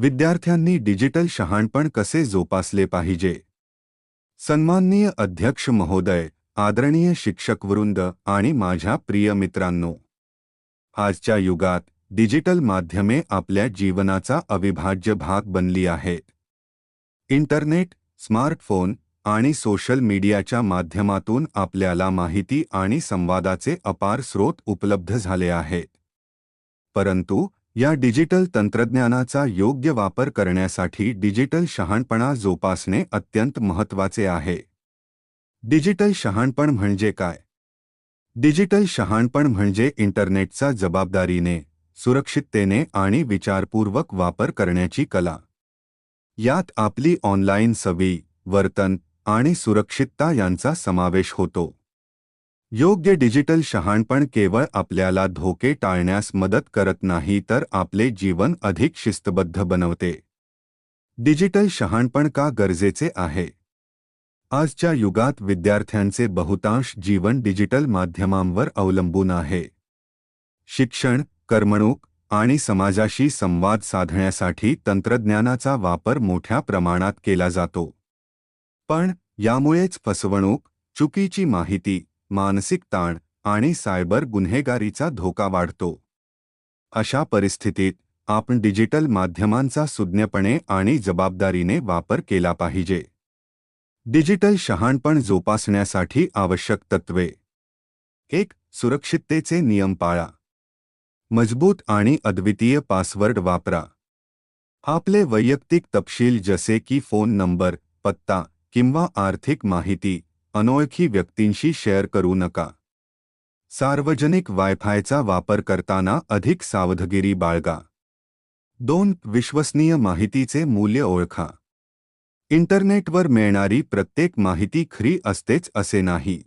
विद्यार्थ्यांनी डिजिटल शहाणपण कसे जोपासले पाहिजे? सन्माननीय अध्यक्ष महोदय आदरणीय शिक्षकवृंद आणि माझ्या प्रिय मित्रांनो आजच्या युगात डिजिटल माध्यमे आपल्या जीवनाचा अविभाज्य भाग बनली आहेत. इंटरनेट स्मार्टफोन आणि सोशल मीडियाच्या माध्यमातून आपल्याला माहिती आणि संवादाचे अपार स्रोत उपलब्ध झाले आहेत. परंतु या डिजिटल तंत्रज्ञानाचा योग्य वापर करण्यासाठी डिजिटल शहाणपणा जोपासणे अत्यंत महत्त्वाचे आहे. डिजिटल शहाणपण म्हणजे काय? डिजिटल शहाणपण म्हणजे इंटरनेटचा जबाबदारीने सुरक्षिततेने आणि विचारपूर्वक वापर करण्याची कला. यात आपली ऑनलाईन सवी वर्तन आणि सुरक्षितता यांचा समावेश होतो. योग्य डिजिटल शहाणपण केवळ आपल्याला धोके टाळण्यास मदत करत नाही तर आपले जीवन अधिक शिस्तबद्ध बनवते. डिजिटल शहाणपण का गरजेचे आहे? आजच्या युगात विद्यार्थ्यांचे बहुतांश जीवन डिजिटल माध्यमांवर अवलंबून आहे. शिक्षण करमणूक आणि समाजाशी संवाद साधण्यासाठी तंत्रज्ञानाचा वापर मोठ्या प्रमाणात केला जातो. पण यामुळेच फसवणूक चुकीची माहिती मानसिक ताण आणि सायबर गुन्हेगारीचा धोका वाढतो. अशा परिस्थितीत आपण डिजिटल माध्यमांचा सुज्ञपणे आणि जबाबदारीने वापर केला पाहिजे. डिजिटल शहाणपण जोपासण्यासाठी आवश्यक तत्वे एक सुरक्षिततेचे नियम पाळा. मजबूत आणि अद्वितीय पासवर्ड वापरा. आपले वैयक्तिक तपशील जसे की फोन नंबर पत्ता किंवा आर्थिक माहिती अनोळखी व्यक्तींशी शेअर करू नका. सार्वजनिक वायफायचा वापर करताना अधिक सावधगिरी बाळगा. दोन विश्वसनीय माहितीचे मूल्य ओळखा. इंटरनेटवर मिळणारी प्रत्येक माहिती खरी असतेच असे नाही.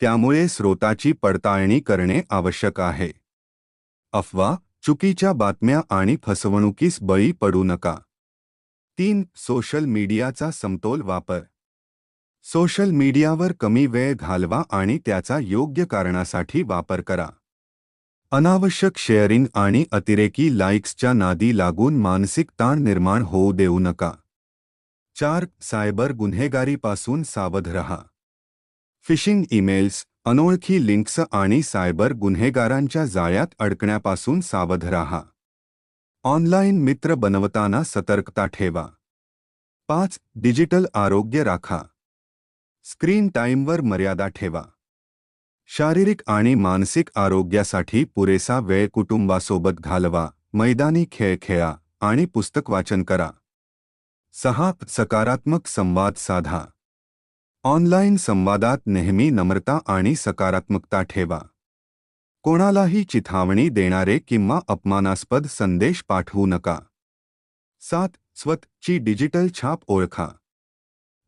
त्यामुळे स्रोताची पडताळणी करणे आवश्यक आहे. अफवा चुकीच्या बातम्या आणि फसवणुकीस बळी पडू नका. तीन सोशल मीडियाचा समतोल वापर. सोशल मीडियावर कमी वेळ घालवा आणि त्याचा योग्य कारणासाठी वापर करा. अनावश्यक शेअरिंग आणि अतिरेकी लाईक्सच्या नादी लागून मानसिक ताण निर्माण होऊ देऊ नका. चार सायबर गुन्हेगारीपासून सावध रहा. फिशिंग ईमेल्स अनोळखी लिंक्स आणि सायबर गुन्हेगारांच्या जाळ्यात अडकण्यापासून सावध राहा. ऑनलाईन मित्र बनवताना सतर्कता ठेवा. पाच डिजिटल आरोग्य राखा. स्क्रीन टाईमवर मर्यादा ठेवा. शारीरिक आणि मानसिक आरोग्यासाठी पुरेसा वेळ कुटुंबासोबत घालवा. मैदानी खेळ खेळा आणि पुस्तक वाचन करा. सहा सकारात्मक संवाद साधा. ऑनलाईन संवादात नेहमी नम्रता आणि सकारात्मकता ठेवा. कोणालाही चिथावणी देणारे किंवा अपमानास्पद संदेश पाठवू नका. सात स्वतची डिजिटल छाप ओळखा.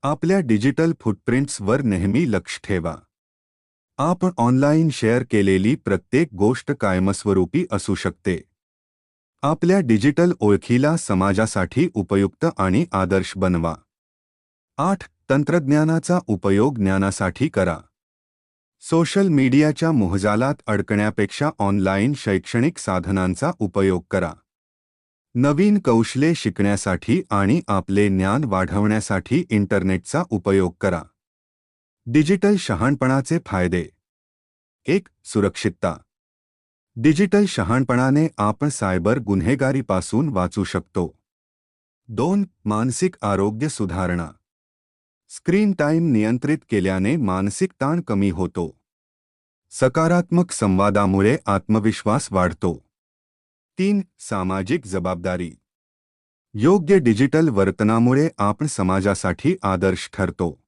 आपल्या डिजिटल फुटप्रिंट्सवर नेहमी लक्ष ठेवा. आपण ऑनलाईन शेअर केलेली प्रत्येक गोष्ट कायमस्वरूपी असू शकते. आपल्या डिजिटल ओळखीला समाजासाठी उपयुक्त आणि आदर्श बनवा. आठ तंत्रज्ञानाचा उपयोग ज्ञानासाठी करा. सोशल मीडियाच्या मोहजालात अडकण्यापेक्षा ऑनलाईन शैक्षणिक साधनांचा उपयोग करा. नवीन कौशले शिकण्यासाठी आपले ज्ञान वाढवण्यासाठी इंटरनेटचा उपयोग करा. डिजिटल शहाणपणाचे फ़ायदे. एक, सुरक्षितता. डिजिटल शहाणपणाने आपण सायबर गुन्हेगारीपासून वाचू शकतो. दोन, मानसिक आरोग्य सुधारणा. स्क्रीन टाईम नियंत्रित केल्याने मानसिक ताण कमी होतो. सकारात्मक संवादामुळे आत्मविश्वास वाढतो. तीन सामाजिक जबाबदारी. योग्य डिजिटल वर्तनामुळे आपण समाजासाठी आदर्श ठरतो.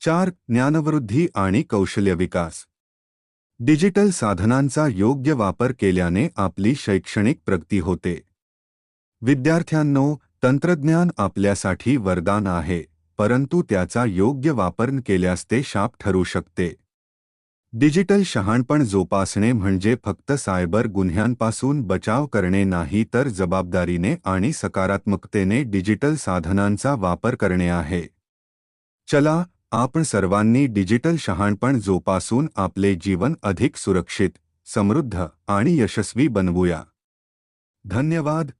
चार ज्ञानवृद्धी आणि कौशल्य विकास. डिजिटल साधनांचा योग्य वापर केल्याने आपली शैक्षणिक प्रगती होते. विद्यार्थ्यांनो तंत्रज्ञान आपल्यासाठी वरदान आहे परंतु त्याचा योग्य वापर केल्यास ते शाप ठरू शकते. डिजिटल शहाणपण जोपासणे म्हणजे फक्त सायबर गुन्ह्यांपासून बचाव करणे नाही तर जबाबदारीने आणि सकारात्मकतेने डिजिटल साधनांचा वापर करणे आहे. चला आपण सर्वांनी डिजिटल शहाणपण जोपासून आपले जीवन अधिक सुरक्षित समृद्ध आणि यशस्वी बनवूया. धन्यवाद.